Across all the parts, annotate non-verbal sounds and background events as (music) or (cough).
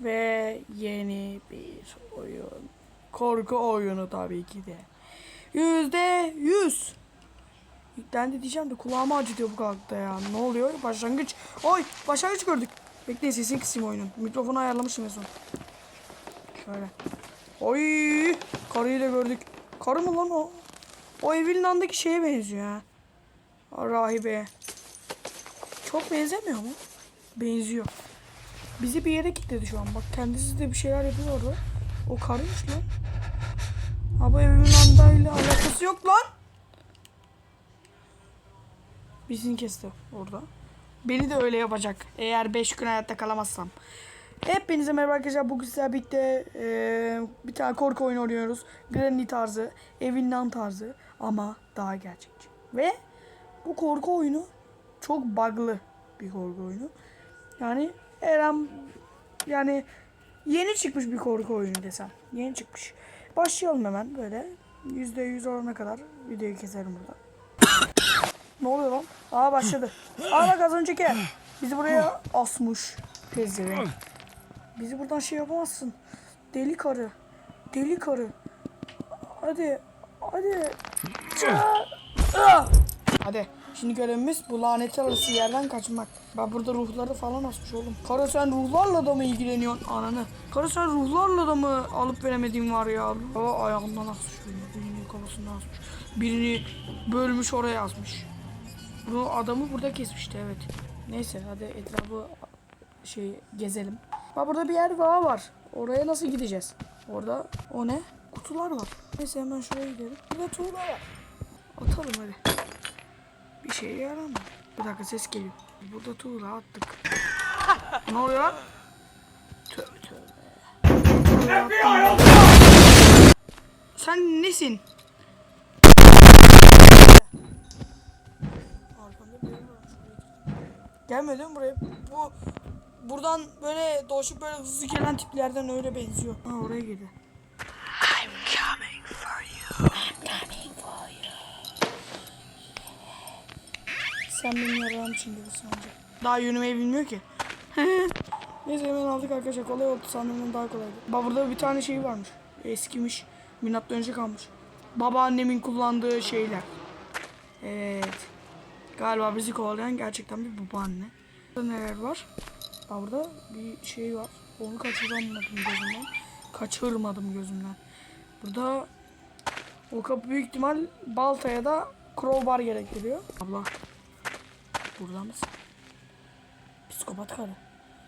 Ve yeni bir oyun. Korku oyunu tabii ki de. Yüzde yüz. Yüklendi diyeceğim de kulağımı acıtıyor bu kalkta ya. Ne oluyor? Başlangıç. Oy başlangıç gördük. Bekleyin sesini kısayım oyunun. Mikrofonu ayarlamışım en son. Şöyle. Oy karıyı da gördük. Karı mı lan o? O evin andaki şeye benziyor ha. Rahibe. Çok benzemiyor mu? Benziyor. Bizi bir yere kilitledi şu an. Bak kendisi de bir şeyler yapıyor. O karıymış lan. Ha bu evimin andayla alakası yok lan. Bizini kesti orada. Beni de öyle yapacak. Eğer 5 gün hayatta kalamazsam. Hepinize merhaba arkadaşlar. Bugün sizlerle birlikte eee, bir tane korku oyunu oynuyoruz. Granny tarzı, evinden tarzı ama daha gerçekçi. Ve bu korku oyunu çok bug'lı bir korku oyunu. Yani her an yani yeni çıkmış bir korku oyunu desem. Yeni çıkmış. Başlayalım hemen böyle. %100 olana kadar videoyu keserim burada. ne oluyor lan? Aa başladı. Aa bak az önceki. Bizi buraya asmış. Pezevenk. Bizi buradan şey yapamazsın. Deli karı. Deli karı. Hadi. Hadi. Hadi. Şimdi görevimiz bu lanet arası yerden kaçmak. Bak burada ruhları falan asmış oğlum. Kara sen ruhlarla da mı ilgileniyorsun ananı? Kara sen ruhlarla da mı alıp veremediğin var ya? Aa, ayağından asmış birini. Birini kafasından asmış. Birini bölmüş oraya asmış. Bu adamı burada kesmişti evet. Neyse hadi etrafı şey gezelim. Bak burada bir yer daha var. Oraya nasıl gideceğiz? Orada o ne? Kutular var. Neyse hemen şuraya gidelim. Burada tuğla var. Atalım hadi. Bir şey yaramıyor. Bir dakika ses geliyor. Burada tuğla attık. ne oluyor? Tövbe tövbe. Sen nesin? Değil mi buraya? Bu buradan böyle dolaşıp böyle hızlı gelen tiplerden öyle benziyor. Ha oraya girdi. Sen benim yarağım için gibi sence. Daha yürümeyi bilmiyor ki. (laughs) Neyse hemen aldık arkadaşlar. Kolay oldu. Sandığımdan daha kolaydı. Bak burada bir tane şey varmış. Eskimiş. Milattan önce kalmış. Babaannemin kullandığı şeyler. Evet. Galiba bizi kovalayan gerçekten bir babaanne. Burada neler var? Bak burada bir şey var. Onu kaçıramadım gözümden. Kaçırmadım gözümden. Burada o kapı büyük ihtimal baltaya da crowbar gerektiriyor. Abla. Burada mısın? Psikopat karı.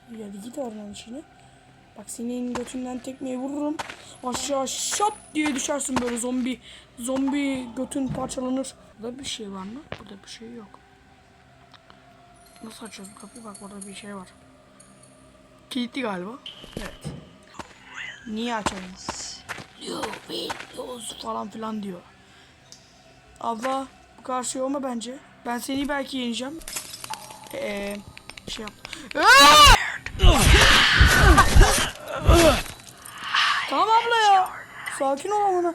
Hadi git oradan içine. Bak senin götünden tekmeyi vururum. Aşağı şap diye düşersin böyle zombi. Zombi götün parçalanır. Burada bir şey var mı? Burada bir şey yok. Nasıl açıyoruz bu kapıyı? Bak burada bir şey var. Kilitli galiba. Evet. Niye açalım? Falan filan diyor. Abla bu kadar şey olma bence. Ben seni belki yeneceğim. Eee şey yap. tamam abla ya. Sakin ol amına.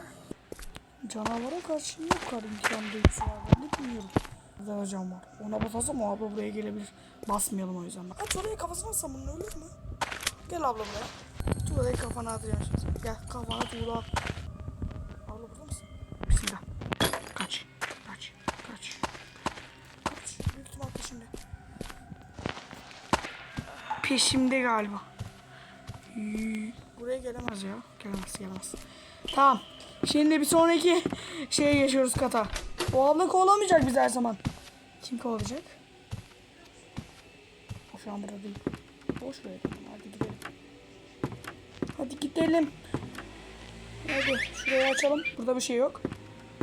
Canavara karşı yok kadar imkan duygusu var. Ben de bilmiyorum. Burada hocam var. Ona basarsam o abla buraya gelebilir. Basmayalım o yüzden. Aç oraya kafasına atsam bunun ölür mü? Gel abla buraya. Tuğlayı kafana atacağım şimdi. Gel kafana tuğla at. Abla burada mısın? Bismillah. Kaç. Kaç. Kaç. Kaç. Büyük ihtimal peşimde. Peşimde galiba. Buraya gelemez ya. Gelemez gelemez. Tamam. Şimdi bir sonraki şeye geçiyoruz kata. O abla kovalamayacak bizi her zaman. Kim kovalayacak? O şu an burada değil. Boş ver. Hadi gidelim. Hadi gidelim. Hadi şurayı açalım. Burada bir şey yok.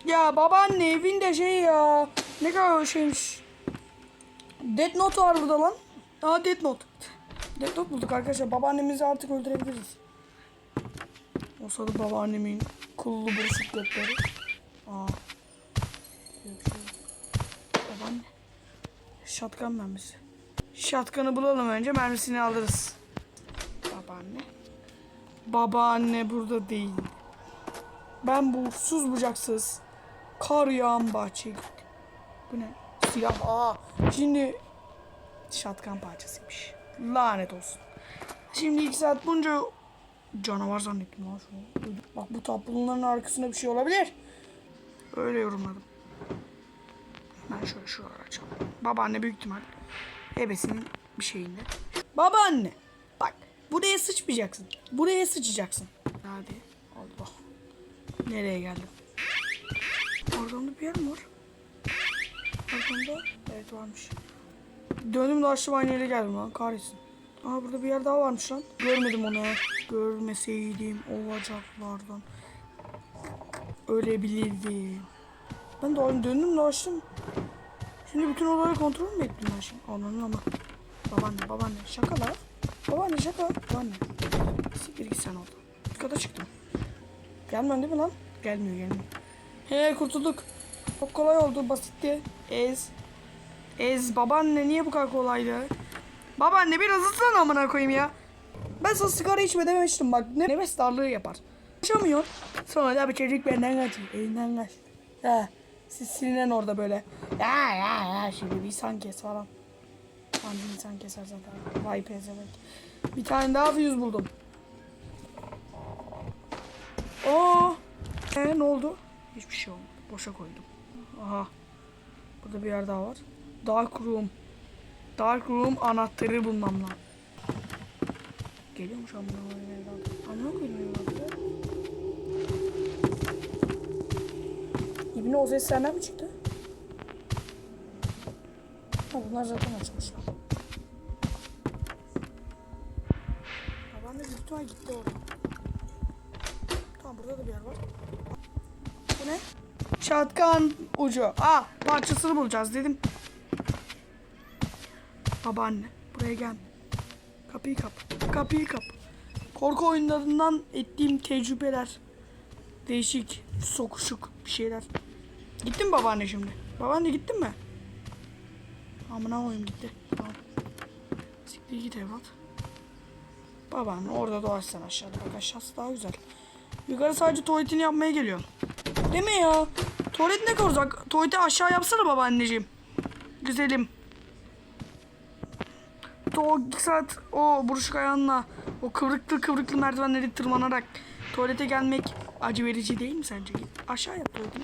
Ya babaanne evinde şey ya. Ne kadar şeymiş. Death Note var burada lan. Aa Death Note. Note bulduk arkadaşlar. Babaannemizi artık öldürebiliriz. O sırada babaannemin kullu buruşuk götleri. Aa. Babaanne. Şatkan mermisi. Şatkanı bulalım önce mermisini alırız. Babaanne. Babaanne burada değil. Ben bu uçsuz bucaksız kar yağan bahçeye gittim. Bu ne? Silah. Aa. Şimdi şatkan parçasıymış. Lanet olsun. Şimdi iki saat boyunca canavar zannettim lan şunu. Bak bu tablonların arkasında bir şey olabilir. Öyle yorumladım. Ben şöyle şuraları açalım. Babaanne büyük ihtimal ebesinin bir şeyinde. Babaanne bak buraya sıçmayacaksın. Buraya sıçacaksın. Hadi Allah. Nereye geldim? Arkamda bir yer mi var? Arkamda evet varmış. Döndüm de açtım aynı yere geldim lan kahretsin. Aa burada bir yer daha varmış lan. Görmedim onu. Görmeseydim olacaklardan. Ölebilirdim. Ben de aynı döndüm de açtım. Şimdi bütün olayı kontrol mü ettim ben şimdi? Ananın ama. Babaanne babaanne şaka la. Babaanne şaka. Babaanne. Siktir git sen oldu. Yukarıda çıktım. Gelmiyor değil mi lan? Gelmiyor gelmiyor. He kurtulduk. Çok kolay oldu basitti. Ez. Ez babaanne niye bu kadar kolaydı? Babaanne biraz ıslan amına koyayım ya. Ben sana sigara içme dememiştim bak. Ne nefes darlığı yapar. Yaşamıyor. Sonra da bir çocuk benden kaçıyor. Elinden kaç. He. Siz silinen orada böyle. Ya ya ya şimdi bir insan kes falan. Lan bir insan keser zaten. Vay pezevenk. Bir tane daha fuse buldum. Oo. E ne oldu? Hiçbir şey olmadı. Boşa koydum. Aha. Burada bir yer daha var. Dark Room. Dark Room anahtarı bulmam lazım. Geliyormuş amına koyayım evladım. Amına koyayım evladım. İbni o ses senden mi çıktı? Ha bunlar zaten açmışlar. Baban da büyük ihtimal gitti orada. Tamam burada da bir yer var. Bu ne? Şatkan ucu. Aa parçasını bulacağız dedim. Babaanne buraya gel. Kapıyı kap. Kapıyı kap. Korku oyunlarından ettiğim tecrübeler. Değişik, sokuşuk bir şeyler. Gittin mi babaanne şimdi? Babaanne gittin mi? Amına koyayım gitti. Tamam. Siktir git evlat. Babaanne orada dolaşsan aşağıda. Bak aşağısı daha güzel. Yukarı sadece tuvaletini yapmaya geliyor. Değil mi ya? Tuvalet ne kadar uzak? Tuvaleti aşağı yapsana babaanneciğim. Güzelim. O iki saat o buruşuk ayağınla o kıvrıklı kıvrıklı merdivenleri tırmanarak tuvalete gelmek acı verici değil mi sence? Git aşağı yap tuvaletini.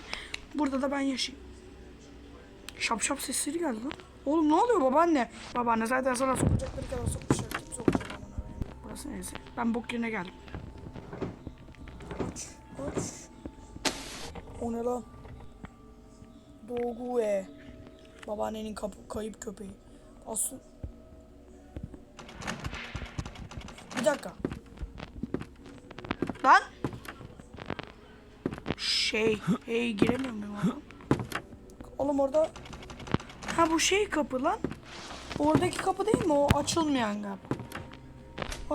Burada da ben yaşayayım. Şap şap sesleri geldi lan. Oğlum ne oluyor babaanne? Babaanne zaten sana sokacakları kadar sokmuşlar. Kim sokacak? Burası neresi? Ben bok yerine geldim. Aç, aç. O ne lan? Dogue. Babaannenin kapı, kayıp köpeği. Aslında Bir dakika. Lan. Şey, hey giremiyor muyum oğlum? Oğlum orada... Ha bu şey kapı lan. Oradaki kapı değil mi? O açılmayan kapı.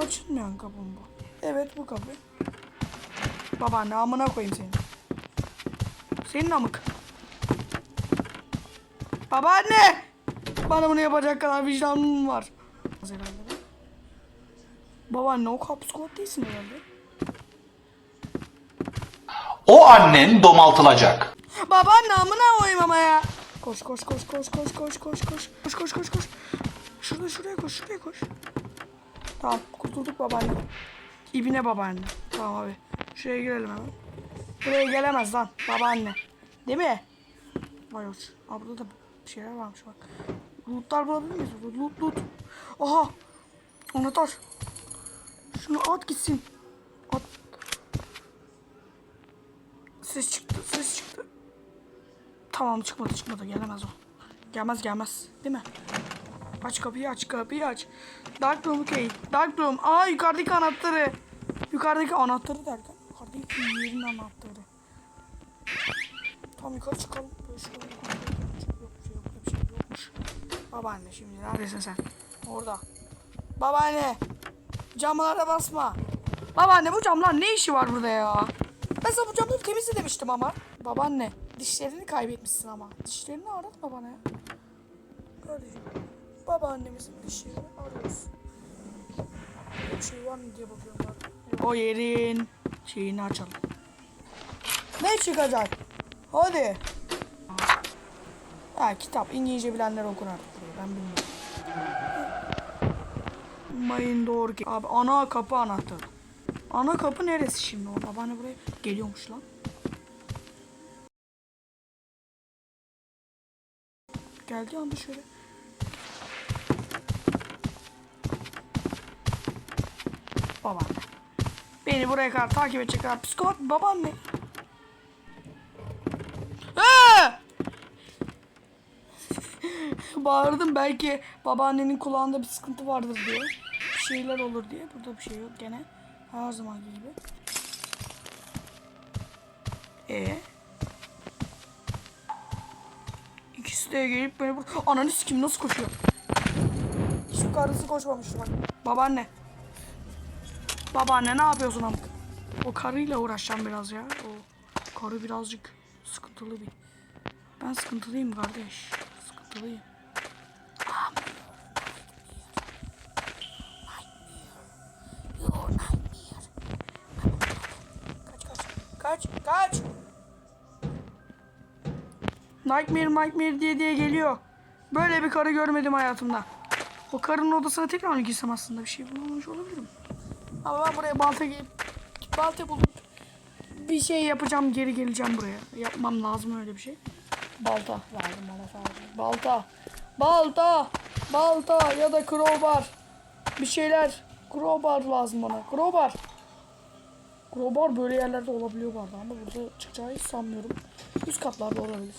Açılmayan kapı mı bu? Evet bu kapı. Babaanne amına koyayım seni. Senin amık. Babaanne! Bana bunu yapacak kadar vicdanım var. Herhalde. Babaanne o kapı squat değilsin herhalde. O annen domaltılacak. Babaanne amına koyayım ama ya. Koş koş koş koş koş koş koş koş. Koş koş koş koş. Şurada şuraya koş şuraya koş. Tamam kurtulduk babaanne. İbine babaanne. Tamam abi. Şuraya girelim hemen. Buraya gelemez lan babaanne. Değil mi? Vay uç. Aa burada da bir şeyler varmış bak. Lootlar bulabilir miyiz? Loot loot. Aha. Anahtar. Şunu at gitsin. At. Ses çıktı, ses çıktı. Tamam çıkmadı, çıkmadı. Gelemez o. Gelmez, gelmez. Değil mi? Aç kapıyı, aç kapıyı aç. Dark room okay. Dark room. Aa yukarıdaki anahtarı. Yukarıdaki anahtarı derken. Yukarıdaki yerin anahtarı. Tam yukarı çıkalım. Böyle şöyle yukarı. Yok bir şey yok, bir şey yokmuş. Babaanne şimdi neredesin sen? Orada. Babaanne. Camlara basma. Babaanne bu camlar ne işi var burada ya? Ben sana bu camları temizle demiştim ama. Babaanne dişlerini kaybetmişsin ama. Dişlerini aratma bana ya. Babaannemizin dişlerini arıyoruz. Bir şey var mı diye bakıyorum. O yerin şeyini açalım. Ne çıkacak? Hadi. Ha kitap İngilizce bilenler okur artık ben bilmiyorum. Mayın doğru ki. Abi ana kapı anahtarı. Ana kapı neresi şimdi o? Babaanne buraya geliyormuş lan. Geldi anda şöyle. Babaanne. Beni buraya kadar takip edecek kadar psikopat babaanne. (laughs) Bağırdım belki babaannenin kulağında bir sıkıntı vardır diye. Şeyler olur diye. Burada bir şey yok gene. Her zamanki gibi. E İkisi de gelip beni bur... Ananı sikim nasıl koşuyor? Şu karısı koşmamıştı bak. Babaanne. Babaanne ne yapıyorsun amk? O karıyla uğraşacağım biraz ya. O karı birazcık sıkıntılı bir. Ben sıkıntılıyım kardeş. Sıkıntılıyım. Kaç kaç. Nightmare Nightmare diye diye geliyor. Böyle bir karı görmedim hayatımda. O karının odasına tekrar mı girsem aslında bir şey bulamamış olabilirim. Ama ben buraya balta giyip balta bulup bir şey yapacağım geri geleceğim buraya. Yapmam lazım öyle bir şey. Balta lazım bana sadece. Balta. Balta. Balta ya da crowbar. Bir şeyler. Crowbar lazım bana. Crowbar. Crowbar böyle yerlerde olabiliyor bu arada ama burada çıkacağı hiç sanmıyorum. Üst katlarda olabilir.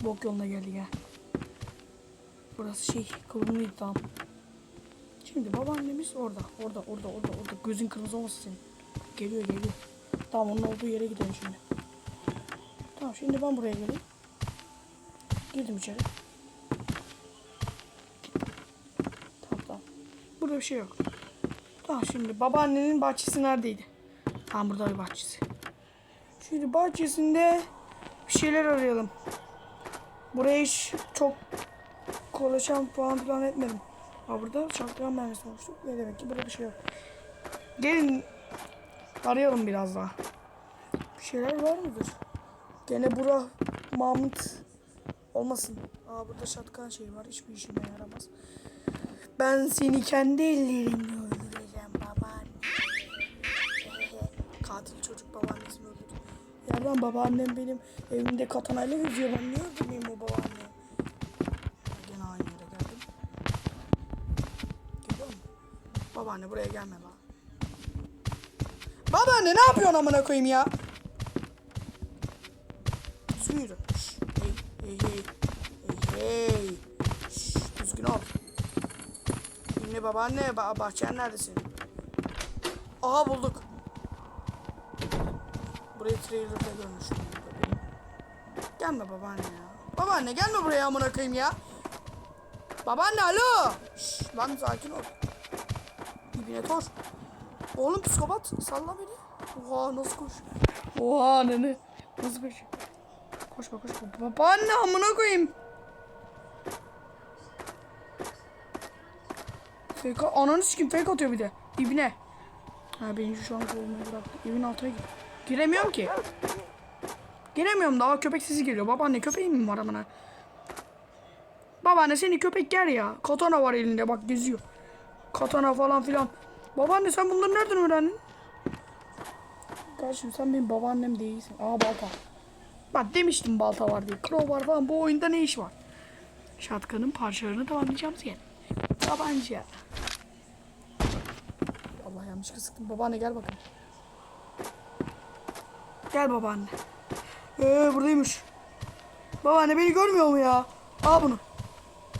Bok yoluna geldik ha. Burası şey kıvrımlıydı tamam. Şimdi babaannemiz orada. Orada orada orada orada. Gözün kırmızı olmasın senin. Geliyor geliyor. Tamam onun olduğu yere gidelim şimdi. Tamam şimdi ben buraya geleyim. Girdim içeri. Bir şey yok. Tamam şimdi babaannenin bahçesi neredeydi? Tamam burada bir bahçesi. Şimdi bahçesinde bir şeyler arayalım. Buraya hiç çok konuşan falan filan etmedim. Ha burada şaltıran mermisi olmuştu. Ne demek ki burada bir şey yok. Gelin arayalım biraz daha. Bir şeyler var mıdır? Gene bura Mahmut olmasın. Aa burada şatkan şey var. Hiçbir işime yaramaz. Ben seni kendi ellerimle öldüreceğim babaanne. Katil çocuk babaannesini öldürdü. Yerden babaannem benim evimde katanayla geziyor. Ben niye öldürmeyeyim o babaanneyi? Gene aynı yere geldim. Geliyor mu? Babaanne buraya gelme lan. Babaanne ne yapıyorsun amına koyayım ya? Su yürü. Şş, Hey hey hey. Hey hey. Şş, düzgün ol. Şimdi babaanne ba bahçen neredesin? Aha bulduk. Burayı trailer'da görmüşüm. Gelme babaanne ya. Babaanne gelme buraya amına koyayım ya. Babaanne alo. Şş, lan sakin ol. İbine tor. Oğlum psikopat salla beni. Oha nasıl koş? Oha nene. Nasıl koş? Koşma koşma. Babaanne amına koyayım. Fake ananı sikim fake atıyor bir de. İbine. Ha beni şu an kovulmayı bıraktı. Evin altına gir. Giremiyorum ki. Giremiyorum daha köpek sesi geliyor. Babaanne köpeğin mi var amına? Babaanne seni köpek ger ya. Katana var elinde bak geziyor. Katana falan filan. Babaanne sen bunları nereden öğrendin? Kardeşim sen benim babaannem değilsin. Aa balta. Bak demiştim balta var diye. Crowbar falan bu oyunda ne iş var? Şatkanın parçalarını tamamlayacağımız yer. Tabanca. Allah yanlışlıkla sıktım. Babaanne gel bakalım. Gel babaanne. Ee buradaymış. Babaanne beni görmüyor mu ya? Al bunu.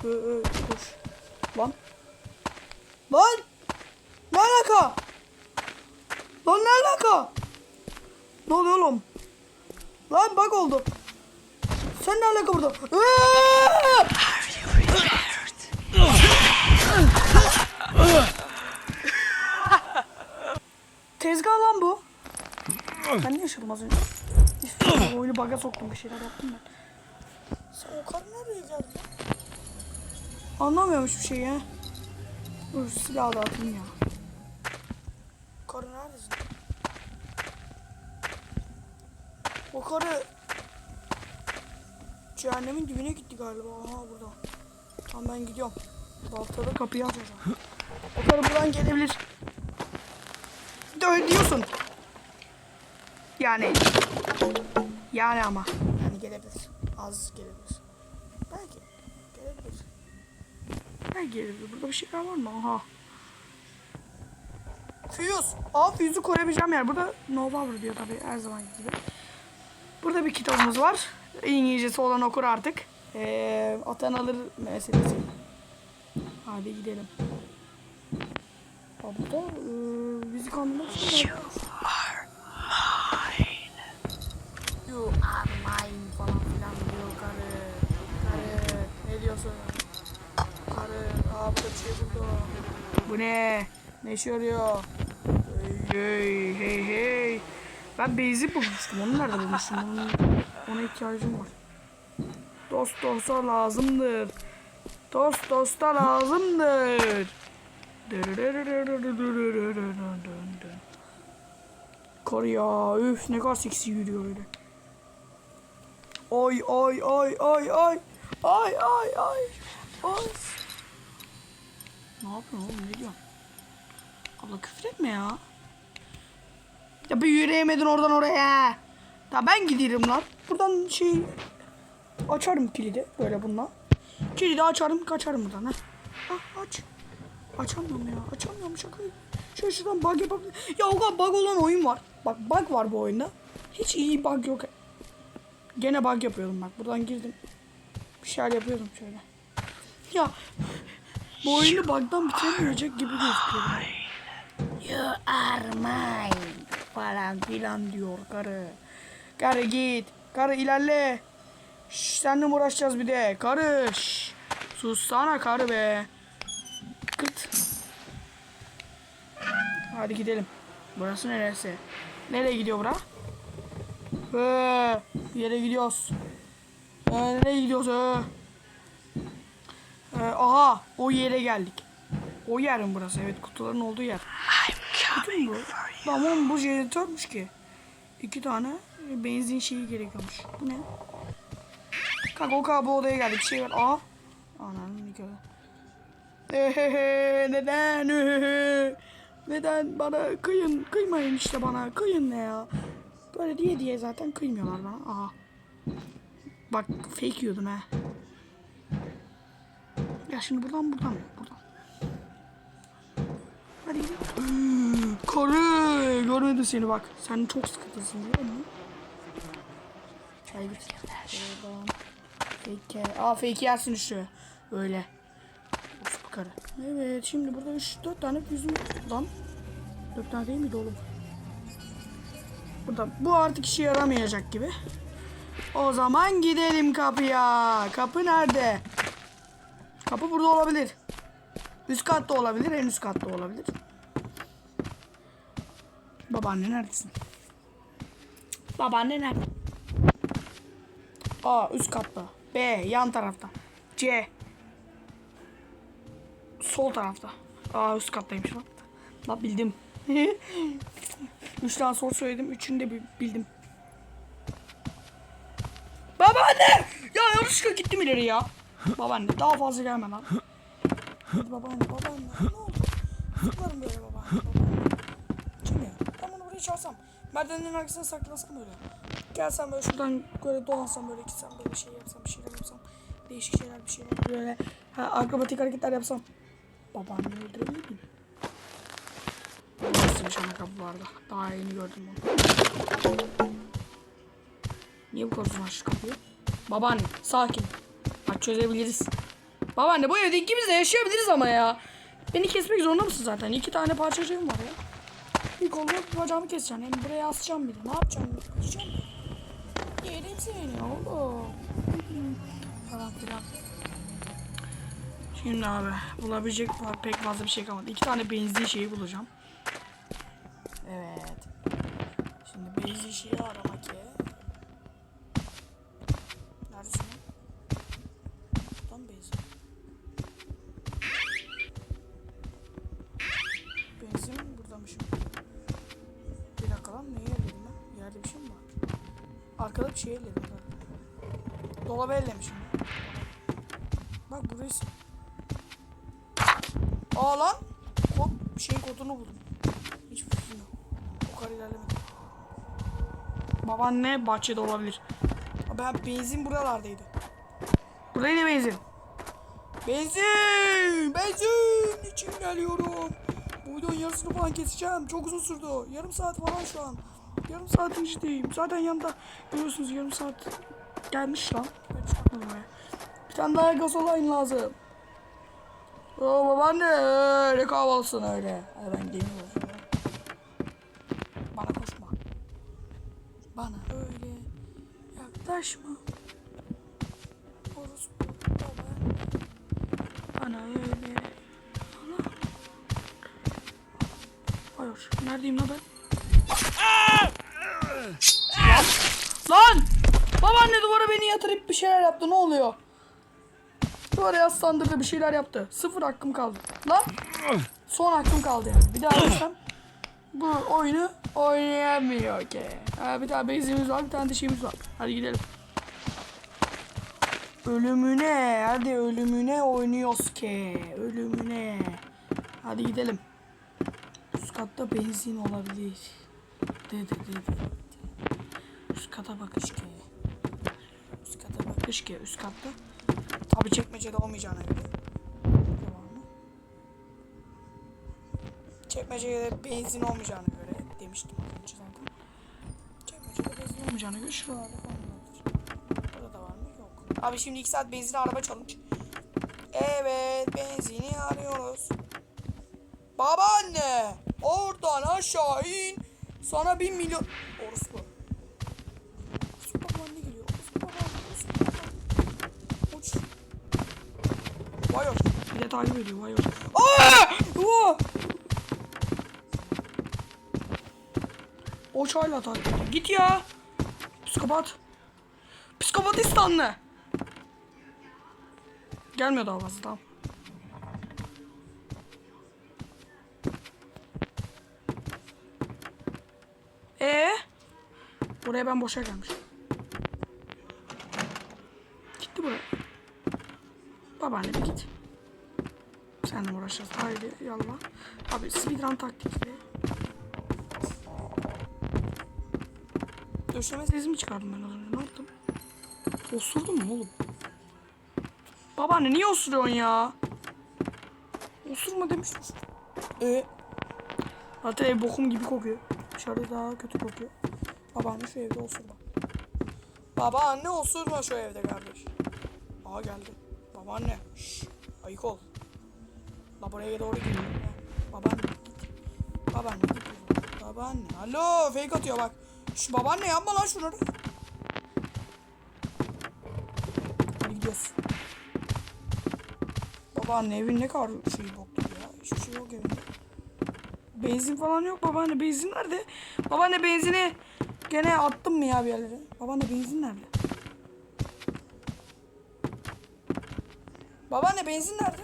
Ee, ee, koş. Lan. Lan. Ne alaka? Lan ne alaka? Ne oluyor oğlum? Lan bak oldu. Sen ne alaka burada? Ee! Tezgah lan bu. Ben ne yaşadım az önce? Üf, oyunu baga soktum bir şeyler yaptım ben. Sen o karı nereye geldin? Anlamıyorum hiçbir şey ya. Dur şu silahı da atayım ya. Karı neredesin? O karı... Cehennemin dibine gitti galiba. Aha burada. Tamam ben gidiyorum. Baltada kapıyı açacağım. O karı buradan gelebilir. Öyle diyorsun. Yani. Yani ama. Yani gelebilir. Az gelebilir. Belki. Gelebilir. Belki gelebilir. Burada bir şeyler var mı? Aha. Fuse. Aa Fuse'u koruyabileceğim yer. Burada Nova var diyor tabii her zaman gibi. Burada bir kitabımız var. İngilizcesi olan okur artık. Ee, atan alır meselesi. Hadi gidelim. Burada e, kandırmak için You are mine. You are mine falan filan diyor karı. Karı. Ne diyorsun? Karı. Burada bir şey buldu. Bu ne? Ne işe yarıyor? Hey hey hey hey. Ben benzin bulmuştum. Onu nerede bulmuştum? Onun, ona ihtiyacım var. Dost dosta lazımdır. Dost dosta lazımdır. Kar ya. Üf ne kadar seksi yürüyor öyle. Ay ay ay ay ay. Ay ay ay. Ay. Ne yapıyorsun oğlum ne diyorsun? Abla küfür etme ya. Ya bir yürüyemedin oradan oraya. Ya ben giderim lan. Buradan şey açarım kilidi böyle bununla. Kilidi açarım kaçarım buradan ha. Ah aç. Açamıyorum ya. Açamıyorum şaka. Şöyle şuradan bug yapıp. Ya o kadar bug olan oyun var. Bak bug var bu oyunda. Hiç iyi bug yok. Gene bug yapıyordum bak. Buradan girdim. Bir şeyler yapıyordum şöyle. Ya bu oyunu bug'dan bitiremeyecek gibi gözüküyor. You are mine falan filan diyor karı. Karı git. Karı ilerle. Şş, seninle uğraşacağız bir de? Karı. Şş. Sussana karı be. Kıt. Hadi gidelim. Burası neresi? Nereye gidiyor bura? Ee, bir yere gidiyoruz. Ee, nereye gidiyoruz? Ee? Ee, aha o yere geldik. O yer mi burası? Evet kutuların olduğu yer. Mu bu? Tamam bu jeneratörmüş ki. İki tane benzin şeyi gerekiyormuş. Bu ne? Kanka o kadar bu odaya geldik. Bir şey var. Aha. Ananın nikahı. Ehehe neden? Neden bana kıyın? Kıymayın işte bana. Kıyın ne ya? Böyle diye diye zaten kıymıyorlar bana. Aha. Bak fake yiyordum ha. Ya şimdi buradan buradan buradan. Hadi gidelim. Karı görmedi seni bak. Sen çok sıkıntısın biliyor musun? Çay. Oradan. Fake. Aa fake yersin işte. Öyle. Karı. Evet şimdi burada 3 4 tane yüzüm lan. 4 tane değil miydi oğlum? Burada bu artık işe yaramayacak gibi. O zaman gidelim kapıya. Kapı nerede? Kapı burada olabilir. Üst katta olabilir, en üst katta olabilir. Babaanne neredesin? Babaanne nerede? A üst katta. B yan tarafta. C sol tarafta. A üst kattaymış lan. Lan bildim. (laughs) Üç tane soru söyledim. Üçünü de bi- bildim. Babaanne! Ya yanlışlıkla gittim ileri ya. Babaanne daha fazla gelme lan. Hadi babaanne babaanne ne oldu? Sıklarım böyle babaanne babaanne. Şimdi ben bunu buraya çağırsam. Merdivenin arkasına saklasam böyle. Gelsem böyle şuradan böyle dolansam böyle gitsem böyle şey yapsam bir şeyler yapsam. Değişik şeyler bir şeyler böyle. Ha, akrobatik hareketler yapsam. Öldürebilir miyim? Nasılmış ana kapı vardı. Daha yeni gördüm onu. Niye bu kadar uzun açtı kapıyı? Babaanne sakin. Bak çözebiliriz. Babaanne bu evde ikimiz de yaşayabiliriz ama ya. Beni kesmek zorunda mısın zaten? İki tane parçacığım var ya. Bir kolu bir bacağımı keseceksin. Hem buraya asacağım bir de. Ne yapacağım? Yiyeceğim? Yerim seni oğlum. Falan filan. Şimdi abi bulabilecek pek fazla bir şey kalmadı. İki tane benzin şeyi bulacağım. Evet. Şimdi benzin şeyi aramak kodunu buldum. Hiçbir fikrim yok. O kadar ilerlemedim. Babaanne bahçede olabilir. Ben benzin buralardaydı. Buraya ne benzin? Benzin! Benzin! İçim geliyorum. Bu videonun yarısını falan keseceğim. Çok uzun sürdü. Yarım saat falan şu an. Yarım saatin içindeyim. Zaten yanında görüyorsunuz yarım saat gelmiş lan. Hiç. Bir tane daha gaz olayın lazım. Oo babaanne ne kahvaltısın öyle. Hadi ben deniyorum. Bana koşma. Bana öyle yaklaşma. Orospu baba. Bana öyle. Bana. Hayır. Neredeyim lan ben? Lan! Babaanne duvara beni yatırıp bir şeyler yaptı. Ne oluyor? Duvara yaslandırdı bir şeyler yaptı. Sıfır hakkım kaldı. Lan! Son hakkım kaldı yani. Bir daha yapsam bu oyunu oynayamıyor ki. Ha, bir tane benzinimiz var, bir tane de şeyimiz var. Hadi gidelim. Ölümüne, hadi ölümüne oynuyoruz ki. Ölümüne. Hadi gidelim. Üst katta benzin olabilir. Dedi dedi. Üst kata bakış ki. Üst kata bakış ki üst katta. Tabi çekmecede olmayacağına göre. Çekmecede benzin olmayacağına göre demiştim önce zaten. Çekmecede benzin olmayacağına göre olabilir. Burada da var mı? Yok. Abi şimdi 2 saat benzin araba challenge. Evet benzini arıyoruz. Babaanne oradan aşağı in. Sana bin milyon... Orospu. Orospu babaanne geliyor. Orospu babaanne. Orospu babaanne. Uç. Vay hoş. Bir de takip ediyor. Vay hoş. Aa! Oo! O çayla takip ediyor. Git ya. Psikopat. Psikopatistanlı. Gelmiyor daha fazla tamam. Ee? Buraya ben boşa gelmişim. Gitti buraya. Babaanne bir git. Seninle uğraşacağız. Haydi yallah. Abi speedrun taktikleri. Döşeme sesimi çıkardım ben az. Ne yaptım? Osurdum mu oğlum? Babaanne niye osuruyorsun ya? Osurma demiştim. Ee? Zaten ev bokum gibi kokuyor. Dışarıda daha kötü kokuyor. Babaanne şu evde osurma. Babaanne osurma şu evde kardeş. Aa geldi. Babaanne. Şşş. Ayık ol. La buraya doğru geliyor. Babaanne git. Babaanne git. Babaanne. Alo fake atıyor bak. Şu babaanne yapma lan şunları. Hadi gidiyoruz. Babaanne evin ne kadar şey boktu ya. Hiçbir şey yok evinde. Benzin falan yok babaanne. Benzin nerede? Babaanne benzini gene attım mı ya bir yerlere? Babaanne benzin nerede? Babaanne benzin nerede?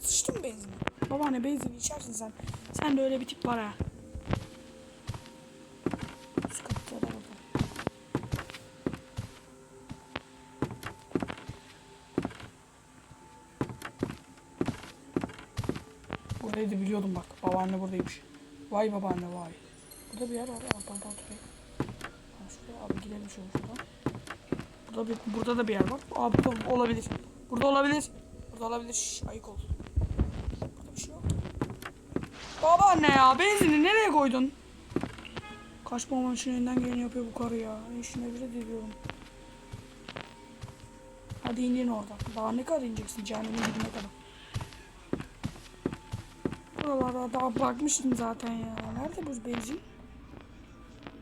Sıçtın mı benzini? Babaanne benzin içersin sen. Sen de öyle bir tip var ha. Da biliyordum bak. Babaanne buradaymış. Vay babaanne vay. Burada bir yer var. Tüfeği. Ha, şuraya abi gidelim şöyle şuradan. Burada, bir, burada da bir yer var. Burada olabilir. Burada olabilir. Burada olabilir. Ayık ol. Burada bir şey yok. Babaanne ya benzini nereye koydun? Kaçmamam için elinden geleni yapıyor bu karı ya. İşine bile diyorum. Hadi indin oradan. Daha ne kadar ineceksin cehennemin dibine kadar. Buralara daha bırakmıştım zaten ya. Nerede bu benzin?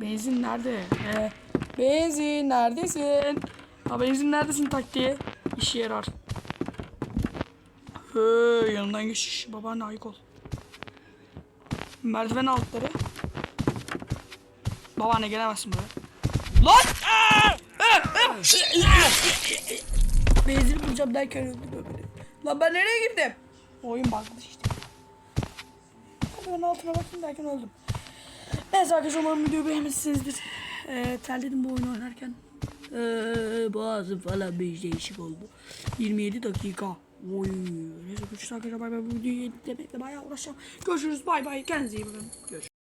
Benzin nerede? He. Benzin neredesin? Ha benzin neredesin taktiği? İşe yarar. He, yanından geç. Babaanne ayık ol. Merdiven altları. Babaanne gelemezsin buraya. Lan! Benzin bulacağım derken öldüm böyle. Lan ben nereye girdim? Oyun baktı işte. Ben altına baktım derken öldüm. Neyse arkadaşlar umarım videoyu beğenmişsinizdir. Ee, terledim bu oyunu oynarken. Ee, boğazım falan bir değişik oldu. 27 dakika. Oy. Neyse arkadaşlar. Bay bay. Bu videoyu editlemekle bayağı uğraşacağım. Görüşürüz. Bay bay. Kendinize iyi bakın. Görüşürüz.